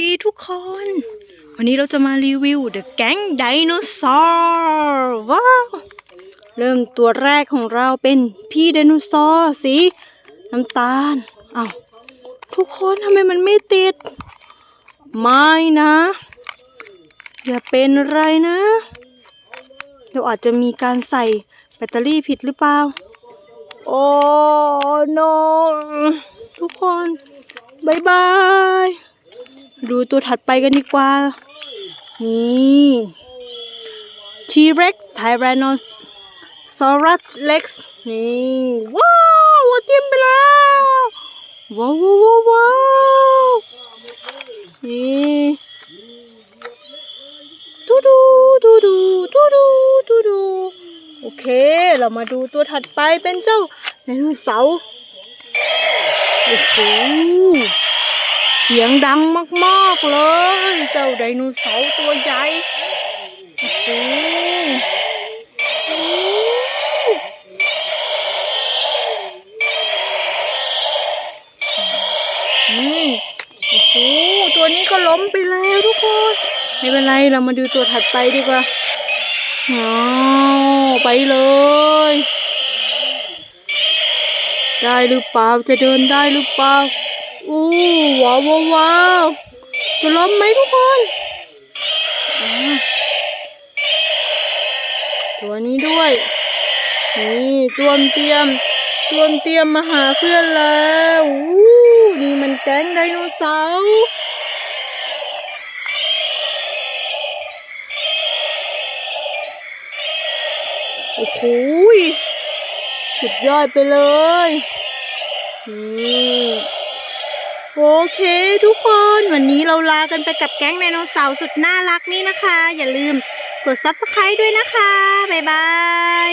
ดีทุกคน วันนี้เราจะมารีวิว The Gang Dinosaur ว้าว เริ่มตัวแรกของเราเป็นพี่ไดโนเสาร์สีน้ำตาลอ้าวทุกคนทำไมมันไม่ติด ไม่นะ อย่าเป็นไรนะเราอาจจะมีการใส่แบตเตอรี่ผิดหรือเปล่า โอ้ no ทุกคนบายบาย ดูตัวถัดไปกันดีกว่า นี่ T-Rex Tyrannosaurus Rex นี่ว้าวเทียมไปแล้วว้าวว้าวว้าวว้าวนี่ดูดูดูดูดูดูดูดูโอเค เรามาดูตัวถัดไปเป็นเจ้าไดโนเสาร์โอ้โห เสียงดังมากๆเลย เจ้าไดโนเสาร์ตัวใหญ่โอ้โหโอ้โหนี่โอ้โหตัวนี้ก็ล้มไปแล้วทุกคน ไม่เป็นไรเรามาดูตัวถัดไปดีกว่าอ๋อไปเลยได้หรือเปล่า จะเดินได้หรือเปล่า อู้ว้าวว้าวว้าวจะล้มไหมทุกคนตัวนี้ด้วย นี่ตัวมเตรียมตัวมเตรียมมาหาเพื่อนแล้วอู้นี่มันแก๊งไดโนเสาร์โอ้โหสุดยอดไปเลย นี่โอ เคทุกคนวันนี้เราลากันไปกับแก๊งไดโนเสาร์สุดน่ารักนี่นะคะ อย่าลืมกด subscribe ด้วยนะคะ บ๊ายบาย